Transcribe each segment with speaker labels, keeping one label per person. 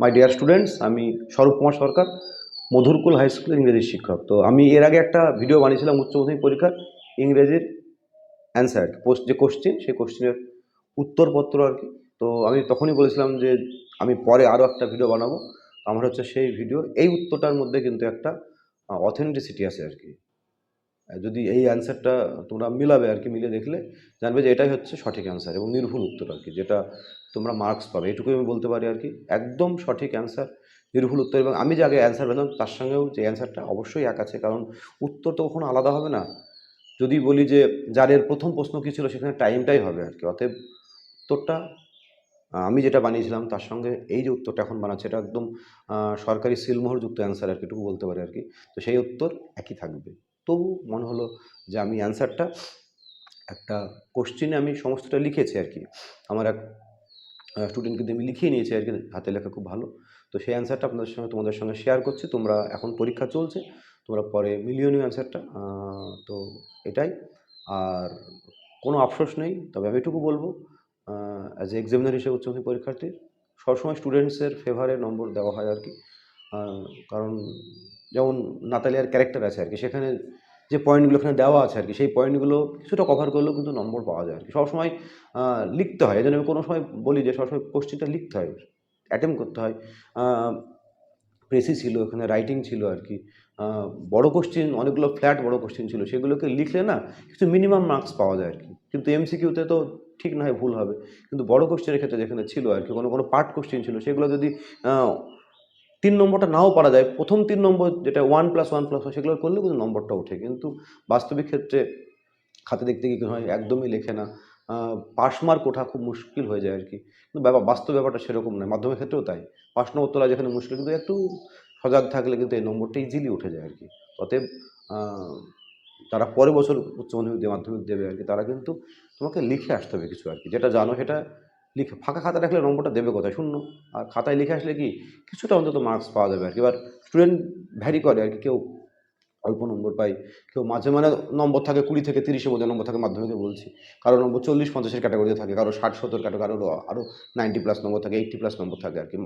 Speaker 1: My dear students আমি স্বরূপ কুমার সরকার, Madhurkul high স্কুলের ইংরেজির শিক্ষক। তো আমি এর আগে একটা ভিডিও বানিয়েছিলাম উচ্চ মাধ্যমিক পরীক্ষার ইংরেজির অ্যান্সার পোস্ট যে কোশ্চেন সেই কোশ্চেনের উত্তরপত্র আর কি। তো আমি তখনই বলেছিলাম যে আমি পরে আরও একটা ভিডিও বানাবো। আমার হচ্ছে সেই ভিডিও এই উত্তরটার মধ্যে কিন্তু একটা অথেন্টিসিটি আছে আর কি। যদি এই অ্যান্সারটা তোমরা মিলাবে আর কি মিলে দেখলে, জানবে যে এটাই হচ্ছে সঠিক অ্যান্সার এবং নির্ভুল উত্তর আর কি, যেটা তোমরা মার্কস পাবে। এটুকুই আমি বলতে পারি আর কি একদম সঠিক অ্যান্সার নির্ভুল উত্তর, এবং আমি যে আগে অ্যান্সার পেলাম, তার সঙ্গেও যে অ্যান্সারটা অবশ্যই এক আছে, কারণ উত্তর তো কখনো আলাদা হবে না। যদি বলি যে যার এর প্রথম প্রশ্ন কী ছিল, সেখানে টাইমটাই হবে আর কি অতএব উত্তরটা আমি যেটা বানিয়েছিলাম, তার সঙ্গে এই যে উত্তরটা এখন বানাচ্ছে, এটা একদম সরকারি সিলমোহরযুক্ত অ্যান্সার আর কি এটুকু বলতে পারি আর কি তো সেই উত্তর একই থাকবে। তবু মনে হলো যে, আমি অ্যান্সারটা একটা কোশ্চিনে আমি সমস্তটা লিখেছি আর কি আমার এক স্টুডেন্টকে দিয়ে আমি লিখিয়ে নিয়েছি আর কি, হাতে লেখা খুব ভালো। তো সেই অ্যান্সারটা আপনাদের সঙ্গে, তোমাদের সঙ্গে শেয়ার করছি। তোমরা এখন পরীক্ষা চলছে, তোমরা পরে মিলিয়ে নিও অ্যান্সারটা তো এটাই। আর কোনো আফসোস নেই, তবে আমি এটুকু বলব অ্যাজ এ এক্সামিনার হিসেবে উচ্চ মাধ্যমিক পরীক্ষার্থী সবসময় স্টুডেন্টসের ফেভারে নম্বর দেওয়া হয় আর কি। কারণ যেমন নাতালিয়ার ক্যারেক্টার আছে আর কি, সেখানে যে পয়েন্টগুলো এখানে দেওয়া আছে আর কি সেই পয়েন্টগুলো কিছুটা কভার করলেও কিন্তু নম্বর পাওয়া যায় আর কি সবসময় লিখতে হয়। এই জন্য আমি কোনো সময় বলি যে সবসময় কোশ্চেনটা লিখতে হয় অ্যাটেম্প করতে হয়। প্রেসি ছিল এখানে রাইটিং ছিল আর কি বড় কোশ্চেন অনেকগুলো ফ্ল্যাট বড় কোশ্চেন ছিল, সেগুলোকে লিখলে না কিছু মিনিমাম মার্কস পাওয়া যায় আর কি কিন্তু এমসিকিউতে তো ঠিক নয় ভুল হবে। কিন্তু বড় কোশ্চেনের ক্ষেত্রে যেখানে ছিল আর কি কোনো কোনো পার্ট কোশ্চেন ছিল, সেগুলো যদি তিন নম্বরটা নাও পারা যায়। প্রথম তিন নম্বর যেটা ওয়ান প্লাস ওয়ান প্লাস সেগুলো করলে কিন্তু নম্বরটা ওঠে। কিন্তু বাস্তবিক ক্ষেত্রে খাতে দেখতে গিয়ে হয় একদমই লেখে না। পাস মার্ক ওঠা খুব মুশকিল হয়ে যায় আর কি কিন্তু ব্যাপার বাস্তব ব্যাপারটা সেরকম নয়। মাধ্যমিক ক্ষেত্রেও তাই। পাস নম্বর তোলা যেখানে মুশকিল, কিন্তু একটু সজাগ থাকলে কিন্তু এই নম্বরটা ইজিলি উঠে যায় আর কি অতএব তারা পরের বছর উচ্চ দিয়ে মাধ্যমিক দেবে আর কি তারা কিন্তু তোমাকে লিখে আসতে হবে কিছু আর কি যেটা জানো সেটা লিখে, ফাঁকা খাতা রাখলে নম্বরটা দেবে কোথায়? শূন্য। আর খাতায় লিখে আসলে কি? কিছুটা অন্তত মার্কস পাওয়া যাবে আর কি। এবার স্টুডেন্ট ভ্যারি করে আর কি। কেউ অল্প নম্বর পাই কেউ মাঝে মাঝে নম্বর থাকে কুড়ি থেকে তিরিশের মধ্যে নম্বর থাকে মাধ্যমিকে বলছি। কারও নম্বর চল্লিশ, পঞ্চাশের ক্যাটাগরিতে থাকে, কারও ষাট, সত্তর ক্যাটাগরি আরও আরও নাইনটি প্লাস নম্বর থাকে এইটটি প্লাস নম্বর থাকে আর কি।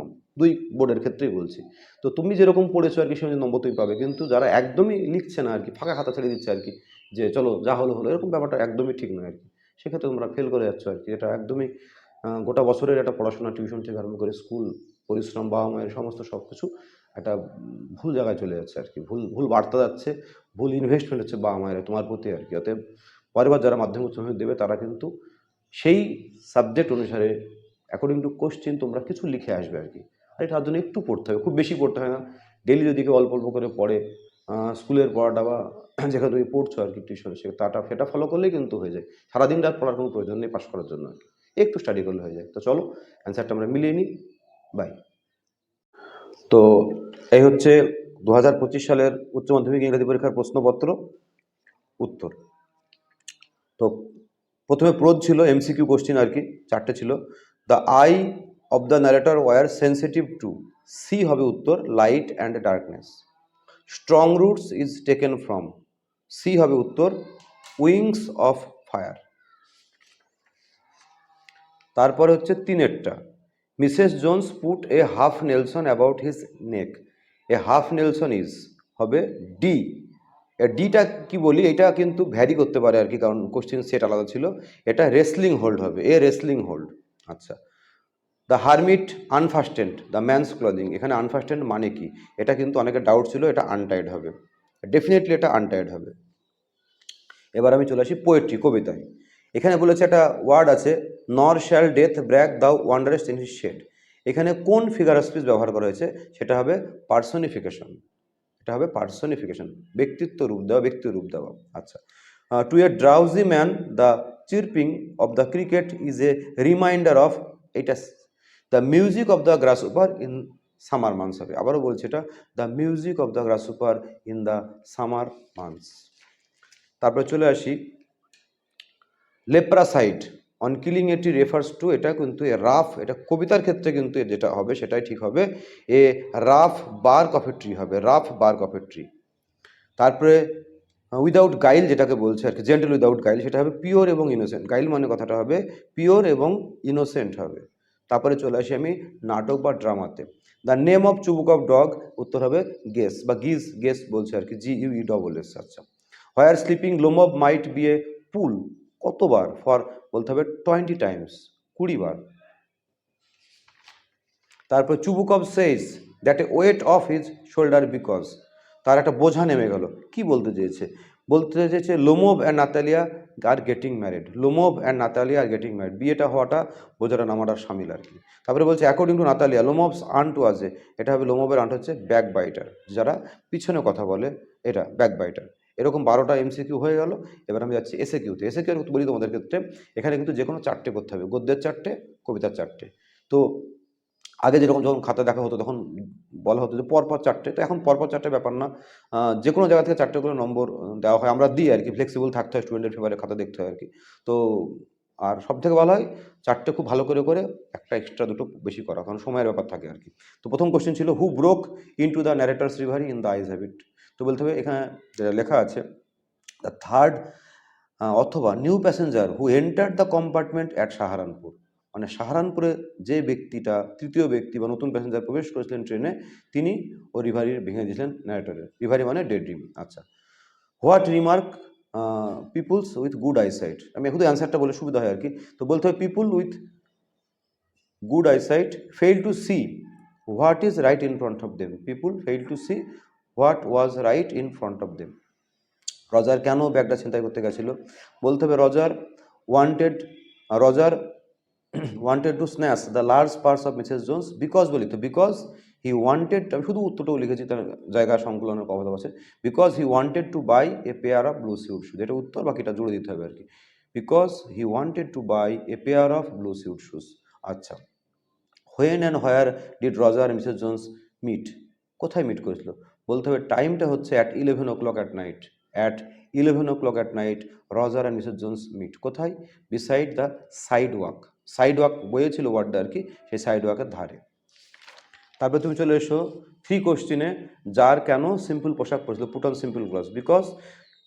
Speaker 1: দুই বোর্ডের ক্ষেত্রেই বলছি। তো তুমি যেরকম পড়েছো আর কি, সেই নম্বর তুমি পাবে। কিন্তু যারা একদমই লিখছে না আর কি, ফাঁকা খাতা ছেড়ে দিচ্ছে আর কি, যে চলো যা হলো হলো, এরকম ব্যাপারটা একদমই ঠিক নয় আর কি। সেক্ষেত্রে তোমরা ফেল করে যাচ্ছ আর কি। এটা একদমই গোটা বছরের একটা পড়াশোনা টিউশন থেকে আরম্ভ করে স্কুল পরিশ্রম বাবা মায়ের সমস্ত সব কিছু একটা ভুল জায়গায় চলে যাচ্ছে আর কি। ভুল ভুল বার্তা যাচ্ছে, ভুল ইনভেস্টমেন্ট হচ্ছে বাবা মায়ের তোমার প্রতি আর কি। অতএব পরের বার যারা মাধ্যমিক উচ্চ মাধ্যমিক দেবে, তারা কিন্তু সেই সাবজেক্ট অনুসারে অ্যাকর্ডিং টু কোশ্চেন তোমরা কিছু লিখে আসবে আর কি। আর এটার জন্য একটু পড়তে হবে, খুব বেশি পড়তে হয় না। ডেলি যদি কেউ অল্প অল্প করে পড়ে স্কুলের পড়াটা বা যেখানে তুমি পড়ছো আর কি টিউশন সে তাটা, সেটা ফলো করলেই কিন্তু হয়ে যায়। সারাদিন রাত পড়ার কোনো প্রয়োজন নেই পাশ করার জন্য আর কি। একটু স্টাডি করলে হয়ে যায়। তো চলো অ্যান্সারটা আমরা মিলিয়ে নিই। বাই তো এই হচ্ছে দু হাজার পঁচিশ সালের উচ্চ মাধ্যমিক ইংরেজি পরীক্ষার প্রশ্নপত্র, উত্তর। তো প্রথমে প্রোজ ছিল এমসিকিউ কোশ্চেন আর কি, চারটে ছিল। The eye of the narrator were sensitive to C হবে উত্তর light and darkness strong roots is taken from C হবে উত্তর উইংস অফ ফায়ার তারপরে হচ্ছে তিনেরটা। Mrs Jones put a half nelson about his neck. A half nelson is, হবে D ডিটা কি বলি? এটা কিন্তু ভ্যারি করতে পারে আর কি, কারণ কোশ্চেন সেট আলাদা ছিল। এটা রেসলিং হোল্ড হবে, এ রেসলিং হোল্ড। আচ্ছা। The hermit unfastened, the man's clothing এখানে আনফাস্টেন্ড মানে কি? এটা কিন্তু অনেকের ডাউট ছিল, এটা আনটাইড হবে। ডেফিনেটলি এটা আনটাইড হবে। এবার আমি চলে আসি পোয়েট্রি কবিতায়। এখানে বলেছে একটা ওয়ার্ড আছে নর শ্যাল ডেথ ব্র্যাক দাও ওয়ান্ডারেস্ট ইন হিস শেড এখানে কোন ফিগার স্পিচ ব্যবহার করা হয়েছে? সেটা হবে পার্সনিফিকেশন এটা হবে পার্সনিফিকেশন ব্যক্তিত্ব রূপ দেওয়া, ব্যক্তি রূপ দেওয়া। আচ্ছা। To a drowsy man the chirping of the cricket is a reminder of এটা the music of the grasshopper in summer months হবে। আবারও বলছি এটা the music of the grasshopper in the summer months তারপরে চলে আসি লেপ্রাসাইড অন কিলিং এটি রেফার্স টু এটা কিন্তু এ রাফ, এটা কবিতার ক্ষেত্রে কিন্তু যেটা হবে, সেটাই ঠিক হবে। A rough bark a tree হবে, রাফ বার এ ট্রি তারপরে উইদাউট গাইল যেটাকে বলছে আর কি জেন্টাল উইদাউট গাইল সেটা হবে পিওর এবং ইনোসেন্ট গাইল মানে কথাটা হবে পিওর এবং ইনোসেন্ট হবে। তারপরে চলে আসি আমি নাটক বা ড্রামাতে। The name of Chubukov dog উত্তর হবে গেস বা গিজ গেস বলছে আর কি G U E double S আচ্ছা। Where sleeping Lomov might be a pull কতবার? ফর বলতে হবে টোয়েন্টি টাইমস কুড়ি বার। তারপর Chubukov says that a weight of his shoulder because তার একটা বোঝা নেমে গেল। কি বলতে চেয়েছে? বলতে চেয়েছে Lomov and Natalia are getting married Lomov and Natalia are getting married বিয়েটা হওয়াটা, বোঝাটা নামাটা সামিল আর কি। তারপরে বলছে অ্যাকর্ডিং টু নাতালিয়া লোমোভস আন টু আজে এটা হবে লোমোভের আন্ট হচ্ছে ব্যাক বাইটার যারা পিছনে কথা বলে, এটা ব্যাক বাইটার এরকম বারোটা এমসিকিউ হয়ে গেল। এবার আমি যাচ্ছি এসে কিউতে এসে কিউ বলি তোমাদের ক্ষেত্রে এখানে কিন্তু যে কোনো চারটে করতে হবে। গদ্যের চারটে, কবিতার চারটে। তো আগে যেরকম যখন খাতা দেখা হতো, তখন বলা হতো যে পরপর চারটে। তো এখন পরপর চারটে ব্যাপার না। যে কোনো জায়গা থেকে চারটে করে নম্বর দেওয়া হয়। আমরা দিই আর কি ফ্লেক্সিবল থাকতে হয় স্টুডেন্টের ফেভারে খাতা দেখতে হয় আর কি। তো আর সব থেকে ভালো হয়, চারটে খুব ভালো করে করে একটা এক্সট্রা দুটো বেশি করা। কারণ সময়ের ব্যাপার থাকে আর কি। তো প্রথম কোশ্চেন ছিল who broke in to the narrator's reverie in the eyes have it তো বলতে হবে এখানে যেটা লেখা আছে দ্য থার্ড অথবা new passenger who enter the compartment at Saharanpur মানে সাহারানপুরে যে ব্যক্তিটা, তৃতীয় ব্যক্তি বা নতুন প্যাসেঞ্জার প্রবেশ করেছিলেন ট্রেনে, তিনি ও রিভারি ভেঙে দিয়েছিলেন ন্যারেটরের রিভারি মানে ডেড ড্রিম আচ্ছা। What remark peoples with good eyesight আমি শুধু অ্যান্সারটা বলে সুবিধা হয় আর কি তো বলতে হবে people with good eyesight fail to see what is right in front of them people fail to see what was right in front of them. Roger কেন ব্যাগটা ছিনতাই করতে গেছিল? বলতে হবে Roger wanted Roger wanted to snatch the large purse of Mrs Jones because বলি তো, because he wanted, আমি শুধু উত্তরটাও লিখেছি তার জায়গা সংকলনের কথা আছে because he wanted to buy a pair of blue suede shoes. এটা উত্তর, বাকিটা জুড়ে দিতে হবে আর কি। Because he wanted to buy a pair of blue suede shoes. আচ্ছা when and where did Roger Mrs Jones meet? কোথায় মিট করেছিল? বলতে হবে টাইমটা হচ্ছে at eleven o'clock at night at eleven o'clock at night Roger and Mrs Jones meet কোথায়? Beside the side walk sidewalk বইয়েছিল ওয়ার্ডটা আর কি, সেই সাইড ওয়াকের ধারে। তারপরে তুমি চলে এসো থ্রি কোশ্চিনে যার কেন সিম্পল পোশাক পরেছিল? Put on simple cloth because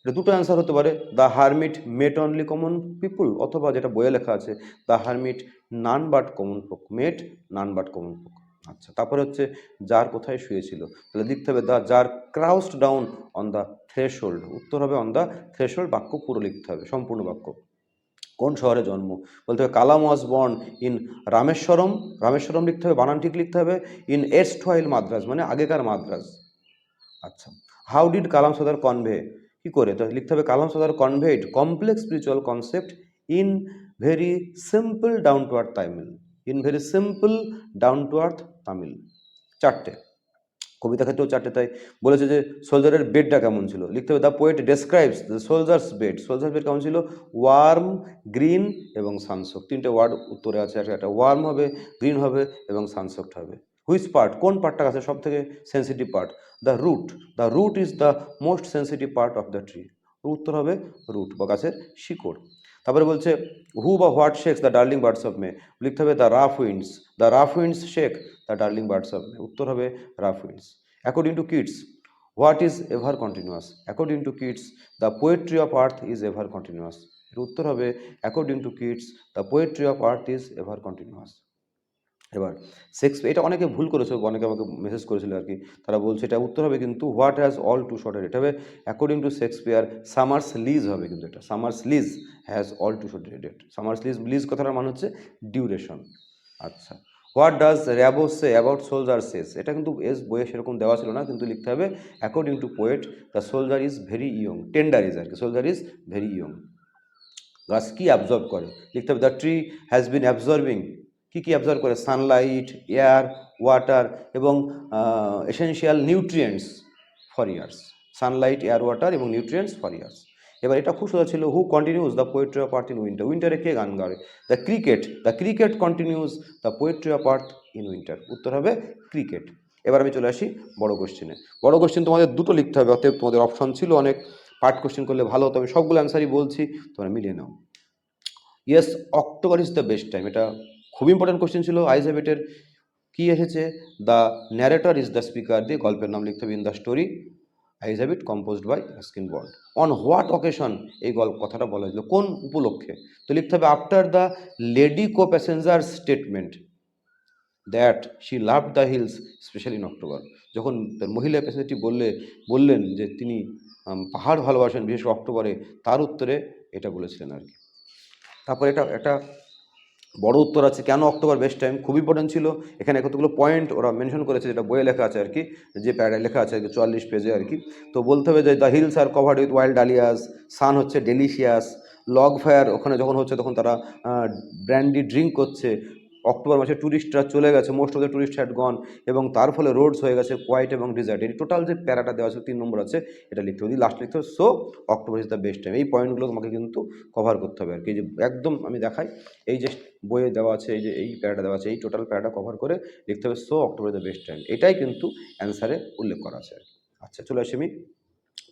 Speaker 1: এটা দুটো অ্যান্সার হতে পারে the hermit met only common people অথবা যেটা বইয়ে লেখা আছে the hermit none but common folk met none but common folk আচ্ছা তারপরে হচ্ছে যার কোথায় শুয়েছিল। তাহলে লিখতে হবে দ্য যার crouched down on the threshold উত্তর হবে অন দ্য থ্রেশোল্ড বাক্য পুরো লিখতে হবে, সম্পূর্ণ বাক্য। কোন শহরে জন্ম? বলতে হবে Kalam was born in Rameswaram Rameswaram লিখতে হবে, বানান ঠিক লিখতে হবে ইন এস্ট ওয়াইল মাদ্রাজ মানে আগেকার মাদ্রাজ। আচ্ছা how did Kalam father convey কি করে? তো লিখতে হবে Kalam father conveyed complex spiritual concept in very simple down to earth Tamil in very simple down to earth Tamil, চারটে। কবিতা ক্ষেত্রেও চারটে, তাই বলেছে যে সোলজারের বেডটা কেমন ছিল? লিখতে হবে, the poet describes the soldier's bed. Soldier bed কেমন ছিল? ওয়ার্ম, গ্রিন এবং সানসোক তিনটে ওয়ার্ড উত্তরে আছে, একটা ওয়ার্ম হবে, গ্রিন হবে এবং সানসোকড হবে। Which part? কোন পার্টটা আছে সব থেকে sensitive part? The root. The root is the most sensitive part of the tree. উত্তর হবে রুট বা গাছের শিকড়। তারপরে বলছে হু বা what shake the darling birds of May লিখতে হবে the rough winds the rough winds shake the darling birds of May উত্তর হবে rough winds according to kids what is ever continuous according to kids the poetry of earth is ever continuous এর উত্তর হবে according to kids the poetry of earth is ever continuous এবার সেক্স এটা অনেকে ভুল করেছে, অনেকে আমাকে মেসেজ করেছিল আর কি। তারা বলছে, এটা উত্তর হবে কিন্তু হোয়াট হ্যাজ অল টু শর্টের এটা হবে according to Shakespeare summer's lease হবে কিন্তু এটা। Summer's lease has all too short a date summer's lease lease কথাটার মানে হচ্ছে ডিউরেশন আচ্ছা। What does Rimbaud say about soldier says এটা কিন্তু এস বইয়ে সেরকম দেওয়া ছিল না, কিন্তু লিখতে হবে according to poet the soldier is very young tender is আর কি সোলজার ইজ ভেরি ইয়ং গাছ কি অ্যাবজর্ব করে? লিখতে হবে the tree has been absorbing কী কী অ্যাবজর্ব করে? সানলাইট এয়ার ওয়াটার এবং essential nutrients for years sunlight air water এবং নিউট্রিয়েন্টস ফর ইয়ার্স এবার এটা খুব সোজা ছিল। Who continues the poetry of earth in winter উইন্টারে কে গান গাবে the cricket the cricket continues the poetry of earth in winter উত্তর হবে ক্রিকেট এবার আমি চলে আসি বড় কোশ্চেনে বড় কোশ্চেন তোমাদের দুটো লিখতে হবে, অতএব তোমাদের অপশন ছিল অনেক। পার্ট কোশ্চেন করলে ভালো হতো। আমি সবগুলো অ্যান্সারই বলছি, তোমরা মিলিয়ে নাও। Yes October is the best time এটা খুব ইম্পর্টেন্ট কোশ্চেন ছিল। আইজাবেটের কি এসেছে? The narrator is the speaker দিয়ে গল্পের নাম লিখতে হবে in the story eyes have it composed by Ruskin Bond on what occasion এই গল্প, কথাটা বলা হয়েছিল? কোন উপলক্ষে? তো লিখতে হবে after the lady co passenger statement that she love the hills specially in October যখন মহিলা প্যাসেঞ্জারটি বললে, বললেন যে তিনি পাহাড় ভালোবাসেন, বিশেষ অক্টোবরে, তার উত্তরে এটা বলেছিলেন আর কি। তারপর এটা একটা বড় উত্তর আছে, কেন অক্টোবর বেস্ট টাইম খুব ইম্পর্টেন্ট ছিল। এখানে কতগুলো পয়েন্ট ওরা মেনশন করেছে, যেটা বইয়ে লেখা আছে আর কি যে প্যারায় লেখা আছে আর কি চুয়াল্লিশ পেজে আর কি তো বলতে হবে যে the hills are covered with wild dahlias সান হচ্ছে ডেলিশিয়াস লগ ফায়ার ওখানে যখন হচ্ছে তখন তারা ব্র্যান্ডি ড্রিঙ্ক করছে অক্টোবর মাসে ট্যুরিস্টরা চলে গেছে most of the tourist had gone এবং তার ফলে রোডস হয়ে গেছে কোয়াইট এবং ডিজার্ট এই টোটাল যে প্যারাটা দেওয়া আছে, তিন নম্বর আছে, এটা লিখতে হবে লাস্ট লিখতে হবে। So October is the best time এই পয়েন্টগুলো তোমাকে কিন্তু কভার করতে হবে আর কি যে একদম আমি দেখাই, এই যে বইয়ে দেওয়া আছে, এই যে এই প্যারাটা দেওয়া আছে, এই টোটাল প্যারাটা কভার করে লিখতে হবে so October is the best time এটাই কিন্তু অ্যান্সারে উল্লেখ করা আছে আচ্ছা চলে আসি আমি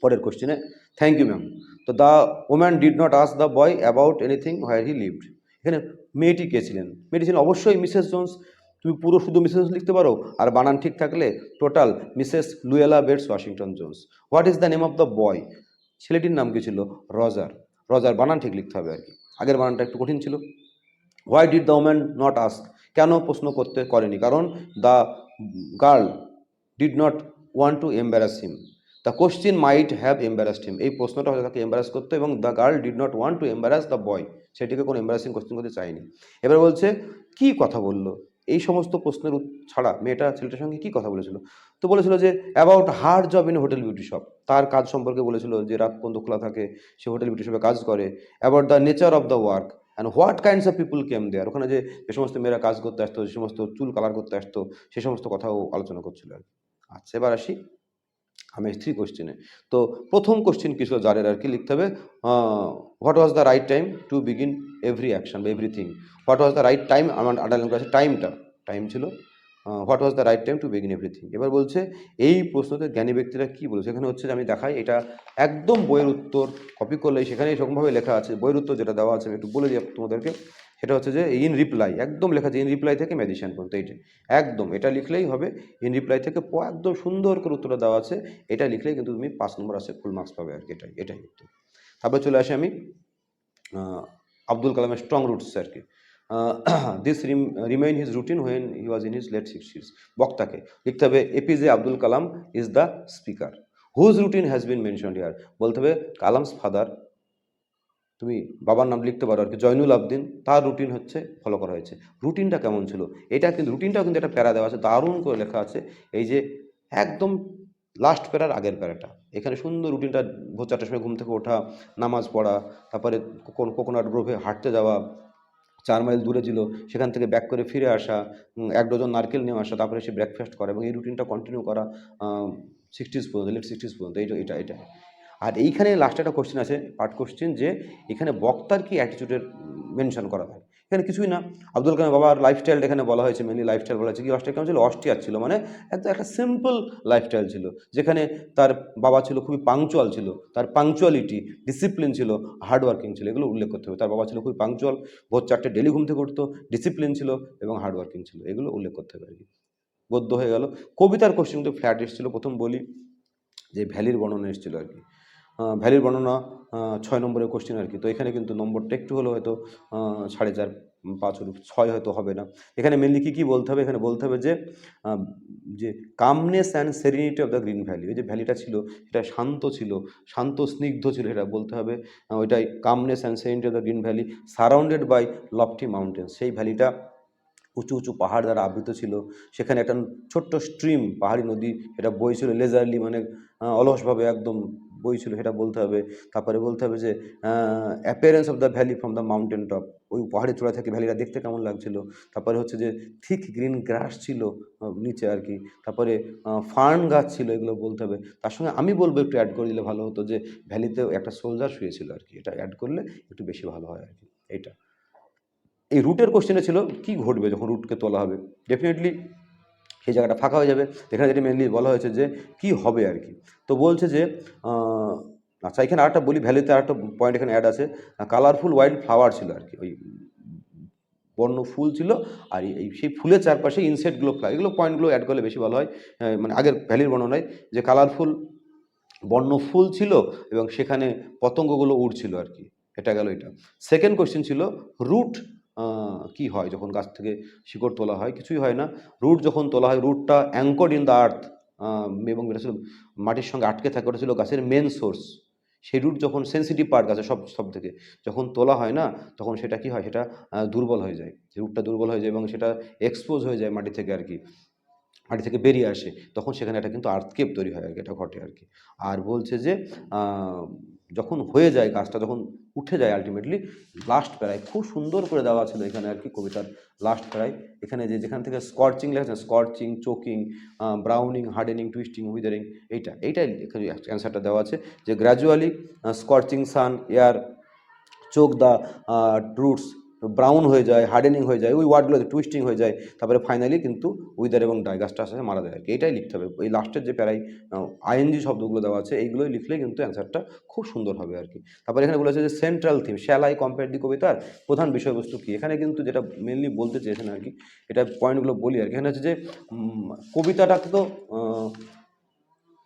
Speaker 1: পরের কোশ্চেনে থ্যাংক ইউ ম্যাম তো the woman did not ask the boy about anything where he lived এখানে মেয়েটি কে ছিলেন? মেয়েটি ছিলেন অবশ্যই মিসেস জোন্স। তুমি পুরো শুধু মিসেস জোন্স লিখতে পারো? আর বানান ঠিক থাকলে total Mrs Luella Bates, Washington Jones. What is the name of the boy? ছেলেটির নাম কি ছিল? রজার। রজার, বানান ঠিক লিখতে হবে আর কি। আগের বানানটা একটু কঠিন ছিল। Why did the woman not ask? কেন প্রশ্ন করতে করেনি? কারণ the girl did not want to embarrass him. The question might have embarrassed him এই প্রশ্নটা হয়তো তাকে এম্বারাস করতো এবং the girl did not want to embarrass the boy সেটিকে কোনো এম্বারাসিং কোশ্চেন করতে চায়নি। এবার বলছে, কি কথা বলল? এই সমস্ত প্রশ্নের ছাড়া মেয়েটা ছেলেটার সঙ্গে কি কথা বলেছিল? তো বলেছিল যে about her job in hotel beauty shop তার কাজ সম্পর্কে বলেছিল যে, রাত পর্যন্ত খোলা থাকে, সে হোটেল বিউটি শপে কাজ করে। About the nature of the work and what kinds of people came there ওখানে যে যে সমস্ত মেয়েরা কাজ করতে আসতো, যে সমস্ত চুল কালার করতে আসতো, সে সমস্ত কথাও আলোচনা করছিল আর আচ্ছা এবার আসি আমি থ্রি কোশ্চেনে তো প্রথম কোশ্চেন কি ছিল? যারের আর কি লিখতে হবে। What was the right time to begin every action বা everything what was the right time আমার করা আছে টাইমটা টাইম ছিল। What was the right time to begin everything এবার বলছে, এই প্রশ্নতে জ্ঞানী ব্যক্তিরা কী বলেছে? এখানে হচ্ছে যে আমি দেখাই, এটা একদম বইয়ের উত্তর কপি করলে সেখানে সেরকমভাবে লেখা আছে। বইয়ের উত্তর যেটা দেওয়া আছে, আমি একটু বলে দিই তোমাদেরকে। সেটা হচ্ছে যে ইন রিপ্লাই একদম লেখা আছে ইন রিপ্লাই থেকে ম্যাজিশিয়ান পর্যন্ত এইটা একদম, এটা লিখলেই হবে ইন রিপ্লাই থেকে প- একদম সুন্দর করে উত্তরটা দেওয়া আছে, এটা লিখলেই কিন্তু তুমি পাঁচ নম্বর আছে ফুল মার্কস পাবে আর কি, এটাই এটাই উত্তর। তারপর চলে আসি আমি আব্দুল কালামের স্ট্রং রুটস আর কি। This rim remain his routine when he was in his late sixties বক্তাকে লিখতে হবে APJ Abdul Kalam is the speaker whose routine has been mention here বলতে হবে, কালামস ফাদার তুমি বাবার নাম লিখতে পারো আর কি, জয়নুল আবদিন, তার রুটিন হচ্ছে ফলো করা হয়েছে। রুটিনটা কেমন ছিল? এটা কিন্তু রুটিনটাও কিন্তু একটা প্যারা দেওয়া আছে, দারুণ করে লেখা আছে। এই যে একদম লাস্ট প্যারার আগের প্যারাটা। এখানে সুন্দর রুটিনটা ভোর চারটার সময় ঘুম থেকে ওঠা, নামাজ পড়া, তারপরে কোন কোকোনাট গ্রোভে হাঁটতে যাওয়া, চার মাইল দূরে ছিল, সেখান থেকে ব্যাক করে ফিরে আসা এক ডজন নারকেল নিয়ে আসা, তারপরে সে ব্রেকফাস্ট করা এবং এই রুটিনটা কন্টিনিউ করা সিক্সটিস পর্যন্ত লেট সিক্সটিস পর্যন্ত এইটা এটা এটা। আর এইখানে লাস্টে একটা কোশ্চেন আছে পার্ট কোশ্চেন যে এখানে বক্তার কি অ্যাটিটিউডের মেনশন করা হয়? এখানে কিছুই না। আব্দুল কালাম বাবার লাইফস্টাইল এখানে বলা হয়েছে মেনলি লাইফস্টাইল বলা হয়েছে। কি অস্ট্রিয়া কেমন ছিল? অস্ট্রিয়ার ছিল মানে একদম একটা সিম্পল লাইফস্টাইল ছিল। যেখানে তার বাবা ছিল খুবই পাংচুয়াল ছিল, তার পাংচুয়ালিটি ডিসিপ্লিন ছিল হার্ড ওয়ার্কিং ছিল, এগুলো উল্লেখ করতে হবে। তার বাবা ছিল খুবই পাংচুয়াল ভোর চারটে ডেলি ঘুম থেকে উঠতো ডিসিপ্লিন ছিল এবং হার্ড ওয়ার্কিং ছিল, এগুলো উল্লেখ করতে হবে আর কি। গদ্য হয়ে গেল। কবিতার কোশ্চেন কিন্তু ফ্ল্যাট এসেছিল, প্রথম বলি, যে ভ্যালির বর্ণনা এসেছিল আর কি। ভ্যালির বর্ণনা ছয় নম্বরের কোশ্চেন আর কি তো এখানে কিন্তু নম্বরটা একটু হলেও হয়তো সাড়ে চার, পাঁচ হলো, ছয় হয়তো হবে না। এখানে মেনলি কী কী বলতে হবে? এখানে বলতে হবে যে যে calmness and serenity of the green valley ওই যে ভ্যালিটা ছিল, সেটা শান্ত ছিল, শান্ত, স্নিগ্ধ ছিল সেটা বলতে হবে। ওইটাই calmness and serenity of the green valley surrounded by lofty mountains সেই ভ্যালিটা উঁচু উঁচু পাহাড় দ্বারা আবৃত ছিল। সেখানে একটা ছোট্ট স্ট্রিম পাহাড়ি নদী, এটা বইছিল লেজারলি মানে অলসভাবে একদম বইছিল সেটা বলতে হবে। তারপরে বলতে হবে যে appearance of the valley from the mountain top ওই পাহাড়ের চূড়া থেকে ভ্যালিটা দেখতে কেমন লাগছিল? তারপরে হচ্ছে যে থিক গ্রিন গ্রাস ছিল নিচে আর কি। তারপরে ফার্ন গাছ ছিল, এগুলো বলতে হবে। তার সঙ্গে আমি বলব একটু অ্যাড করে দিলে ভালো হতো যে ভ্যালিতেও একটা সোলজার শুয়েছিল আর কি। এটা অ্যাড করলে একটু বেশি ভালো হয় আর কি। এইটা। এই রুটের কোশ্চেনে ছিল, কি ঘটবে যখন রুটকে তোলা হবে? ডেফিনেটলি সেই জায়গাটা ফাঁকা হয়ে যাবে। এখানে যেটা মেনলি বলা হয়েছে যে, কি হবে আর কি তো বলছে যে আচ্ছা এখানে আরেকটা বলি, ভ্যালিতে আরেকটা পয়েন্ট এখানে অ্যাড আছে। কালারফুল ওয়াইল্ড ফ্লাওয়ার ছিল আর কি ওই বর্ণ ফুল ছিল, আর এই- সেই ফুলের চারপাশে ইনসেক্টগুলো এগুলো পয়েন্টগুলো অ্যাড করলে বেশি ভালো হয়। মানে আগের ভ্যালির বর্ণনায় যে কালারফুল বর্ণ ফুল ছিল এবং সেখানে পতঙ্গগুলো উড়ছিল আর কি এটা গেল এটা। সেকেন্ড কোয়েশ্চেন ছিল রুট কি হয় যখন গাছ থেকে শিকড় তোলা হয়? কিছুই হয় না। রুট যখন তোলা হয়, রুটটা অ্যাঙ্কর্ড ইন দ্য আর্থ এবং এটা ছিল মাটির সঙ্গে আটকে থাকে, ওটা ছিল গাছের মেন সোর্স সেই রুট যখন সেন্সিটিভ পার্ট গাছের সব সব থেকে যখন তোলা হয় না, তখন সেটা কি হয়? সেটা দুর্বল হয়ে যায়। রুটটা দুর্বল হয়ে যায় এবং সেটা এক্সপোজ হয়ে যায় মাটি থেকে আর কি মাটি থেকে বেরিয়ে আসে। তখন সেখানে একটা কিন্তু আর্থকেপ তৈরি হয় আর কি এটা ঘটে আর কি আর বলছে যে যখন হয়ে যায় গাছটা যখন উঠে যায় আলটিমেটলি লাস্ট প্যারায় খুব সুন্দর করে দেওয়া ছিল এখানে আর কি কবিতার লাস্ট প্যারায় এখানে যে যেখান থেকে স্কর্চিং লেখা scorching choking browning hardening twisting withering এইটা, এইটাই এখানে অ্যান্সারটা দেওয়া আছে যে gradually scorching sun air choke the roots brown হয়ে যায় হার্ডেনিং হয়ে যায়, ওই ওয়ার্ডগুলোতে টুইস্টিং হয়ে যায়, তারপরে ফাইনালি কিন্তু উইদার এবং ডাই গাছটা আসলে মারা যায় আর কি এটাই লিখতে হবে। এই লাস্টের যে প্যারাই আইএনজি শব্দগুলো দেওয়া আছে, এইগুলোই লিখলে কিন্তু অ্যান্সারটা খুব সুন্দর হবে আর কি তারপরে এখানে বলেছে যে central theme shall I compare the কবিতার প্রধান বিষয়বস্তু কী? এখানে কিন্তু যেটা মেনলি বলতে চেয়েছেন আর কি এটা পয়েন্টগুলো বলি আর কি এখানে হচ্ছে যে কবিতাটাকে তো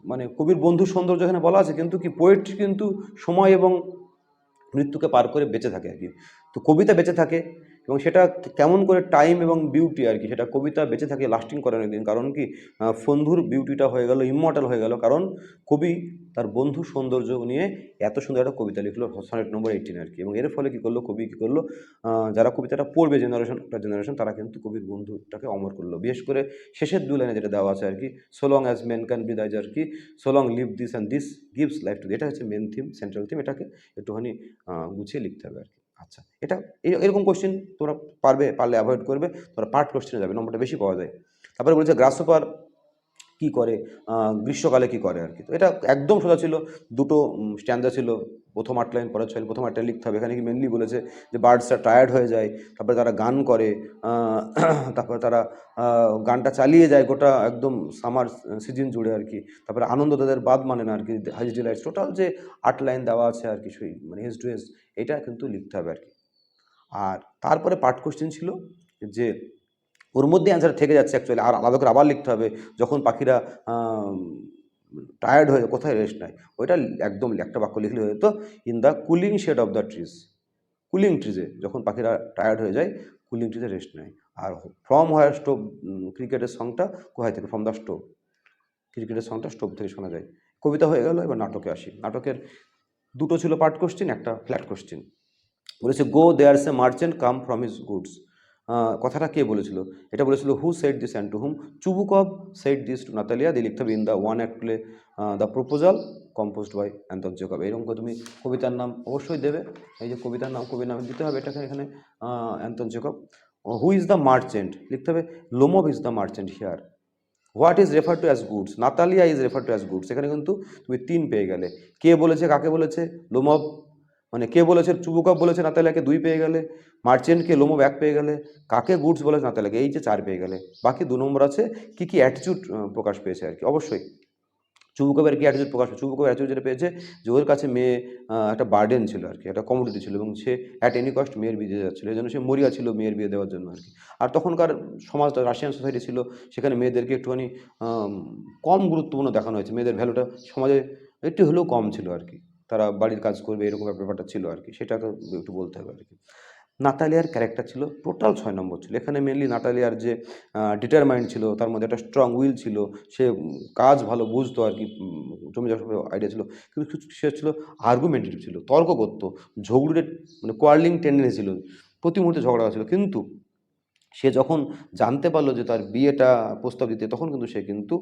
Speaker 1: মানে কবির বন্ধু সৌন্দর্য এখানে বলা আছে, কিন্তু কি পোয়েট্রি কিন্তু সময় এবং মৃত্যুকে পার করে বেঁচে থাকে আর কি তো কবিতা বেঁচে থাকে এবং সেটা কেমন করে টাইম এবং বিউটি আর কি, সেটা কবিতা বেঁচে থাকে লাস্টিং করে অনেকদিন। কারণ কি বন্ধুর বিউটিটা হয়ে গেল ইমর্টাল হয়ে গেল। কারণ কবি তার বন্ধু সৌন্দর্য নিয়ে এত সুন্দর একটা কবিতা লিখলো সনেট নম্বর এইটিন আর কি। এবং এর ফলে কী করল, কবি কী করল যারা কবিতাটা পড়বে জেনারেশন একটা জেনারেশন তারা কিন্তু কবির বন্ধুটাকে অমর করল। বিশেষ করে শেষের দু লাইনে যেটা দেওয়া আছে আর কি so long as men can be দাইজ আর কি so long live this and this gives life to এটা হচ্ছে মেন থিম সেন্ট্রাল থিম এটাকে একটুখানি গুছিয়ে লিখতে হবে আর কি। আচ্ছা এটা এরকম কোয়েশ্চেন তোমরা পারবে, পারলে অ্যাভয়েড করবে তোমরা পার্ট কোশ্চেনে যাবে নম্বরটা বেশি পাওয়া যায়। তারপরে বলেছে গ্রাসোপার কি করে গ্রীষ্মকালে কি করে আর কি। তো এটা একদম সোজা ছিল, দুটো স্ট্যান্ডা ছিল, প্রথম আট লাইন পরের ছয়, প্রথম আট লাইন লিখতে হবে। এখানে কি মেনলি বলেছে যে বার্ডসটা টায়ার্ড হয়ে যায়, তারপরে তারা গান করে তারপরে তারা গানটা চালিয়ে যায় গোটা একদম সামার সিজন জুড়ে আর কি। তারপরে আনন্দ তাদের বাদ মানে না আর কি হাইজ ডিলাইটস টোটাল যে আট লাইন দেওয়া আছে আর কি, সেই মানে হেজ টু হেজ এটা কিন্তু লিখতে হবে আর কি। আর তারপরে পার্ট কোশ্চেন ছিল যে ওর মধ্যে অ্যান্সার থেকে যাচ্ছে অ্যাকচুয়ালি আর আলাদা করে আবার লিখতে হবে, যখন পাখিরা টায়ার্ড হয়ে কোথায় রেস্ট নেয়? ওইটা একদম একটা বাক্য লিখলে হয়ে যেত in the cooling shade of the trees cooling ট্রিজে যখন পাখিরা টায়ার্ড হয়ে যায় কুলিং ট্রিজে রেস্ট নেয়। আর ফ্রম হোয়ার স্টোভ ক্রিকেটের সংটা কোথায় থেকে? ফ্রম দ্য স্টোভ ক্রিকেটের সংটা স্টোভ থেকে শোনা যায়। কবিতা হয়ে গেল, এবার নাটকে আসি। নাটকের দুটো ছিল পার্ট কোশ্চেন একটা ফ্ল্যাট কোশ্চেন বলেছে go there's a merchant come from his goods কথাটা কে বলেছিল? এটা বলেছিল who said this and to whom Chubukov said this to Natalya দিয়ে লিখতে হবে in the one act play the proposal composed by Anton Jacob এরকম তুমি কবিতার নাম অবশ্যই দেবে। এই যে কবিতার নাম, কবির নাম দিতে হবে এটাকে এখানে Anton Jacob who is the merchant লিখতে হবে Lomov is the merchant here what is refer to as goods Natalya is refer to as goods এখানে কিন্তু তুমি তিন পেয়ে গেলে। কে বলেছে, কাকে বলেছে? লোমভ মানে কে বলেছে? চুবুকপ বলেছে নাতালিয়াকে দুই পেয়ে গেলে। মার্চেন্টকে, লোমো ব্যাক পেয়ে গেলে। কাকে গুডস বলেছে নাতালিয়াকে এই যে চার পেয়ে গেলে। বাকি দু নম্বর আছে, কি কি অ্যাটিচিউড প্রকাশ পেয়েছে আর কি? অবশ্যই। চুবুকবের কি অ্যাটিচিউড প্রকাশ চুবুকবের অ্যাটিচিউড যেটা পেয়েছে যে, ওর কাছে মেয়ে একটা বার্ডেন ছিল আর কি, একটা কমোডিটি ছিল এবং সে অ্যাট এনি কস্ট মেয়ের বিয়ে দিতে যাচ্ছিল। এই জন্য সে মরিয়া ছিল মেয়ের বিয়ে দেওয়ার জন্য আর কি। আর তখনকার সমাজটা রাশিয়ান সোসাইটি ছিল, সেখানে মেয়েদেরকে একটুখানি কম গুরুত্বপূর্ণ দেখানো হয়েছে। মেয়েদের ভ্যালুটা সমাজে একটু হলেও কম ছিল আর কি। তারা বাড়ির কাজ করবে, এরকম ব্যাপারটা ছিল আর কি সেটা তো একটু বলতে হবে আর কি নাতালিয়ার ক্যারেক্টার ছিল টোটাল ছয় নম্বর ছিল। এখানে মেনলি নাতালিয়ার যে ডিটারমাইন্ড ছিল, তার মধ্যে একটা স্ট্রং উইল ছিল, সে কাজ ভালো বুঝতো আর কি জমি আইডিয়া ছিল। কিন্তু সে ছিল আর্গুমেন্টেটিভ ছিল, তর্ক করতো, ঝগড়ুটে মানে কোয়ার্লিং টেন্ডেন্সি ছিল, প্রতি মুহূর্তে ঝগড়া ছিল কিন্তু সে যখন জানতে পারল যে তার বিয়েটা প্রস্তাব দিতে, তখন কিন্তু সে কিন্তু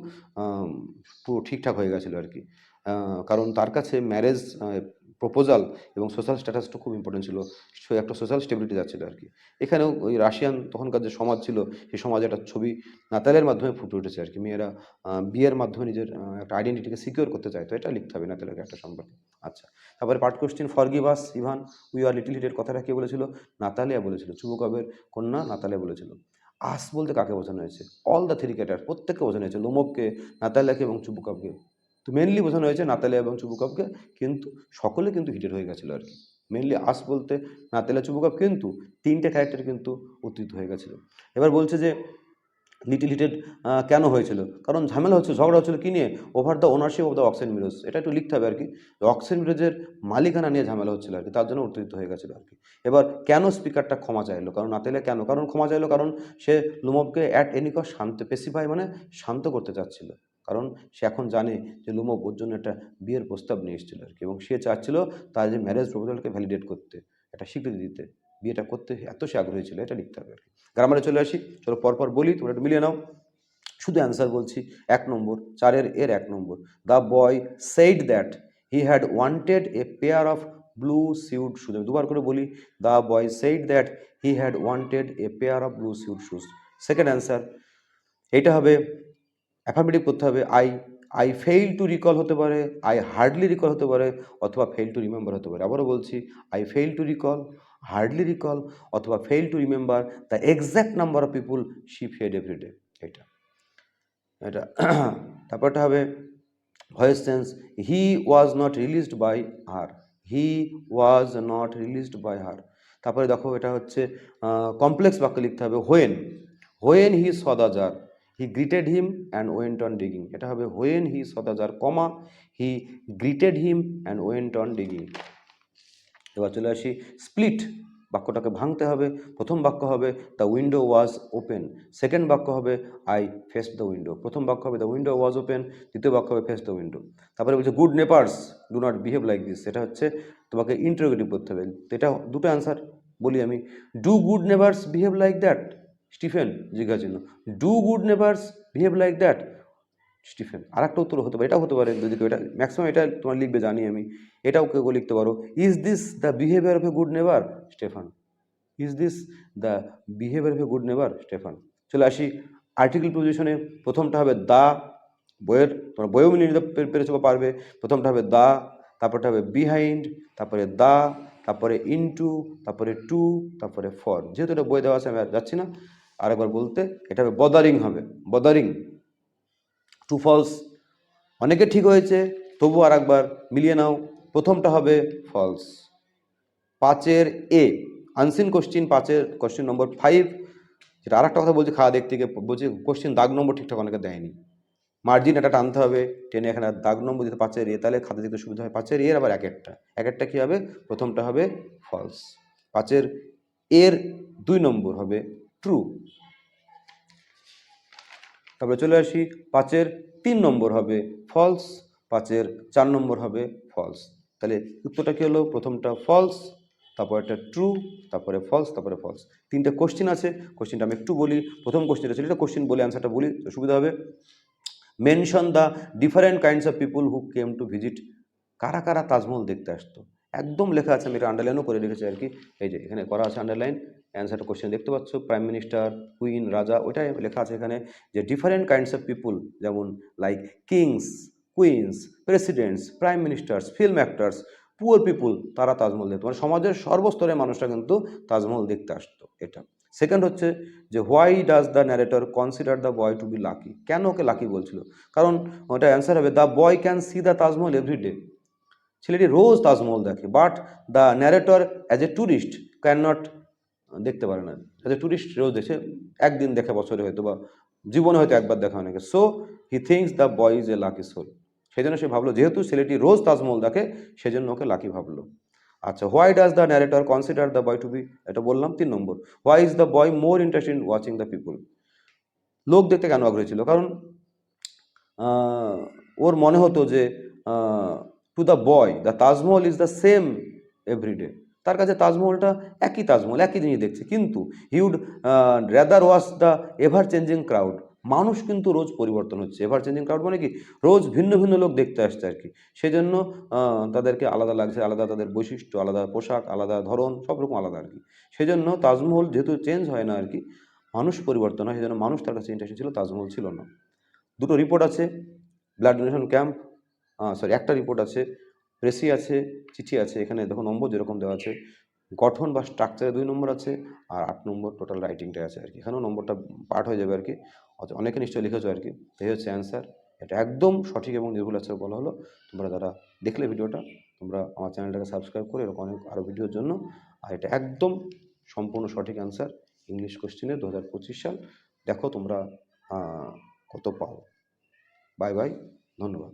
Speaker 1: পুরো ঠিকঠাক হয়ে গেছিল আর কি কারণ তার কাছে ম্যারেজ প্রপোজাল এবং সোশ্যাল স্ট্যাটাসটা খুব ইম্পর্টেন্ট ছিল। সে একটা সোশ্যাল স্টেবিলিটি যাচ্ছিল আর কি। এখানেও ওই রাশিয়ান তখনকার যে সমাজ ছিল, সেই সমাজে একটা ছবি নাতালের মাধ্যমে ফুটে উঠেছে আর কি। মেয়েরা বিয়ের মাধ্যমে নিজের একটা আইডেন্টিটিকে সিকিউর করতে চায়। তো এটা লিখতে হবে নাতালের একটা সম্পর্কে। আচ্ছা তারপরে part question forgive us Ivan we are little হিটের কথাটা কে বলেছিল? নাতালিয়া বলেছিল। চুবুকবের কন্যা নাতালিয়া বলেছিল। আস বলতে কাকে বোঝানো হয়েছে? অল দ্য থ্রি ক্যাটার প্রত্যেককে বোঝানো হয়েছে। লোমবকে নাতালিয়াকে এবং চুবুকবকে। তো মেনলি বোঝানো হয়েছে নাতালিয়া এবং চুবুকবকে, কিন্তু সকলে কিন্তু হিটেড হয়ে গেছিল আর কি। মেনলি আস বলতে নাতালিয়া, চুবুকব কিন্তু তিনটে ক্যারেক্টার কিন্তু উত্থিত হয়ে গেছিল। এবার বলছে যে লিটিল হিটেড কেন হয়েছিল? কারণ ঝামেলা হচ্ছে, ঝগড়া হচ্ছিল কী নিয়ে? Over the ownership of the oxen meadows এটা একটু লিখতে হবে আর কি। অক্সিজেন মিরোজের মালিকানা নিয়ে ঝামেলা হচ্ছিল আর কি, তার জন্য উত্তেজিত হয়ে গেছিল আর কি। এবার কেন স্পিকারটা ক্ষমা চাইলো? কারণ নাতেলে কেন? কারণ ক্ষমা চাইলো, কারণ সে লুমবকে অ্যাট এনি কস্ট শান্ত পেসিফাই মানে শান্ত করতে চাচ্ছিল। কারণ সে এখন জানে যে লুমব ওর জন্য একটা বিয়ের প্রস্তাব নিয়ে এসেছিল আর কি। এবং সে চাচ্ছিল তার যে ম্যারেজ প্রপোজালকে ভ্যালিডেট করতে, একটা স্বীকৃতি দিতে। বিয়েটা করতে এত সে আগ্রহী ছিল, এটা লিখতে হবে আর কি। গ্রামারে চলে আসি, চলো পরপর বলি, তোমরা একটু মিলিয়ে নাও। শুধু অ্যান্সার বলছি, এক নম্বর, চারের এর এক নম্বর। The boy said that he had wanted a pair of blue suede shoes আমি দুবার করে বলি the boy said that he had wanted a pair of blue suede shoes second answer এটা হবে অ্যাফার্মেটিভ করতে হবে I I fail to recall হতে পারে আই হার্ডলি রিকল হতে পারে, অথবা ফেইল টু রিমেম্বার হতে পারে। আবারও বলছি I fail to recall hardly recall অথবা fail to remember the exact number of people she fed everyday এটা। এটা। তারপরটা হবে, voice sense he was not released by her he was not released by her তারপরে দেখো, এটা হচ্ছে complex বাক্য লিখতে হবে when when he সদাজার he greeted him and went on digging এটা হবে when he সদাজার comma he greeted him and went on digging এবার চলে আসি স্প্লিট বাক্যটাকে ভাঙতে হবে। প্রথম বাক্য হবে the window was open second বাক্য হবে আই ফেস দ্য উইন্ডো প্রথম বাক্য হবে দ্য উইন্ডো ওয়াজ ওপেন দ্বিতীয় বাক্য হবে ফেস দ্য উইন্ডো তারপরে বলছে good neighbours do not behave like this সেটা হচ্ছে, তোমাকে ইন্টারোগেটিভ করতে হবে। এটা দুটো অ্যান্সার বলি আমি। Do good neighbours behave like that Stephen জিজ্ঞাসা চিহ্ন do good neighbours behave like that Stephen আর একটা উত্তর হতে পারে, এটাও হতে পারে, যদি কেউ এটা ম্যাক্সিমাম এটা তোমার লিখবে, জানি আমি, এটাও কেউ লিখতে পারো। Is this the behaviour of a good neighbour Stefan is this the behaviour of a good neighbour Stefan, চলে আসি আর্টিকেল পজিশনে প্রথমটা হবে দা বইয়ের, তোমরা বইও মিলিয়ে নিতে পেরেছ বা পারবে, প্রথমটা হবে দা তারপরটা হবে বিহাইন্ড তারপরে দা তারপরে ইনটু তারপরে টু তারপরে ফর যেহেতু এটা বই দেওয়া আছে, আমি আর যাচ্ছি না। আরেকবার বলতে, এটা হবে বদারিং হবে। বদারিং টু ফলস অনেকে ঠিক হয়েছে তবু আর একবার মিলিয়ে নাও, প্রথমটা হবে ফলস পাঁচের এ আনসিন কোশ্চিন পাঁচের কোশ্চিন নম্বর ফাইভ যেটা আর একটা কথা বলছি খাওয়া দেখতে গিয়ে বলছি কোশ্চিন দাগ নম্বর ঠিকঠাক অনেকে দেয়নি। মার্জিন এটা টানতে হবে, টেনে এখানে দাগ নম্বর দিতে পাঁচের এ তাহলে খাতা দিতে সুবিধা হয়। পাঁচের এর আবার এক একটা। এক একটা কী হবে? প্রথমটা হবে ফলস পাঁচের এর দুই নম্বর হবে ট্রু তারপরে চলে আসি, পাঁচের তিন নম্বর হবে ফলস পাঁচের চার নম্বর হবে ফলস তাহলে উত্তরটা কী হলো? প্রথমটা ফলস তারপর একটা ট্রু তারপরে ফলস তারপরে ফলস তিনটে কোশ্চেন আছে কোশ্চেনটা আমি একটু বলি। প্রথম কোশ্চেনটা ছিল, এটা কোশ্চেন বলে অ্যান্সারটা বলি, সুবিধা হবে। Mention the different kinds of people who came to visit কারা কারা তাজমহল দেখতে আসতো? একদম লেখা আছে, আমি এটা আন্ডারলাইনও করে রেখেছি আর কি। এই যে, এখানে করা আছে আন্ডারলাইন অ্যান্সারটা কোশ্চেন দেখতে পাচ্ছ। প্রাইম মিনিস্টার কুইন রাজা ওইটাই লেখা আছে এখানে যে ডিফারেন্ট কাইন্ডস অফ পিপুল যেমন like kings queens presidents prime ministers film actors poor people তারা তাজমহল দেখতো। মানে সমাজের সর্বস্তরের মানুষরা কিন্তু তাজমহল দেখতে আসতো এটা। সেকেন্ড হচ্ছে যে why does the narrator consider the boy to be lucky কেন ওকে লাকি বলছিল? কারণ ওটা অ্যান্সার হবে the boy can see the Taj Mahal everyday ছেলেটি রোজ তাজমহল দেখে but the narrator as a tourist can not দেখতে পারে না। এ ট্যুরিস্ট রোজ দেখে একদিন দেখে বছরে হয়তো বা জীবনে হয়তো একবার দেখা অনেকে so he thinks the boy is a lucky soul সেই জন্য সে ভাবলো, যেহেতু ছেলেটি রোজ তাজমহল দেখে, সেজন্য ওকে লাকি ভাবলো। আচ্ছা why does the narrator consider the boy to be এটা বললাম, তিন নম্বর। Why is the boy more interest in watching the people লোক দেখতে কেন আগ্রহী ছিল? কারণ ওর মনে হতো যে to the boy the Taj Mahal is the same everyday তার কাছে তাজমহলটা একই তাজমহল, একই জিনিস দেখছে। কিন্তু he'd rather watch the ever changing crowd মানুষ কিন্তু রোজ পরিবর্তন হচ্ছে। এভার চেঞ্জিং ক্রাউড মানে কি? রোজ ভিন্ন ভিন্ন লোক দেখতে আসছে আর কি। সেজন্য তাদেরকে আলাদা লাগছে, আলাদা তাদের বৈশিষ্ট্য, আলাদা পোশাক, আলাদা ধরন, সব রকম আলাদা আর কি। সেজন্য তাজমহল যেহেতু চেঞ্জ হয় না আর কি, মানুষ পরিবর্তন হয়। সেজন্য মানুষ তার কাছে ইন্টারেস্ট ছিল, তাজমহল ছিল না। দুটো রিপোর্ট আছে ব্লাড ডোনেশন ক্যাম্প সরি একটা রিপোর্ট আছে প্রেসি আছে, চিঠি আছে, এখানে দেখো নম্বর যেরকম দেওয়া আছে, গঠন বা স্ট্রাকচারে দুই নম্বর আছে আর আট নম্বর টোটাল রাইটিংটাই আছে আর কি। এখানেও নম্বরটা পার্ট হয়ে যাবে আর কি। অনেকে নিশ্চয়ই লিখেছো আর কি। এই হচ্ছে অ্যান্সার এটা একদম সঠিক এবং নির্ভুল আছে বলা হলো। তোমরা যারা দেখলে ভিডিওটা, তোমরা আমার চ্যানেলটাকে সাবস্ক্রাইব করে এরকম অনেক আরও ভিডিওর জন্য। আর এটা একদম সম্পূর্ণ সঠিক অ্যান্সার ইংলিশ কোশ্চেনে দু হাজার পঁচিশ সাল। দেখো তোমরা কত পাও। বাই বাই ধন্যবাদ।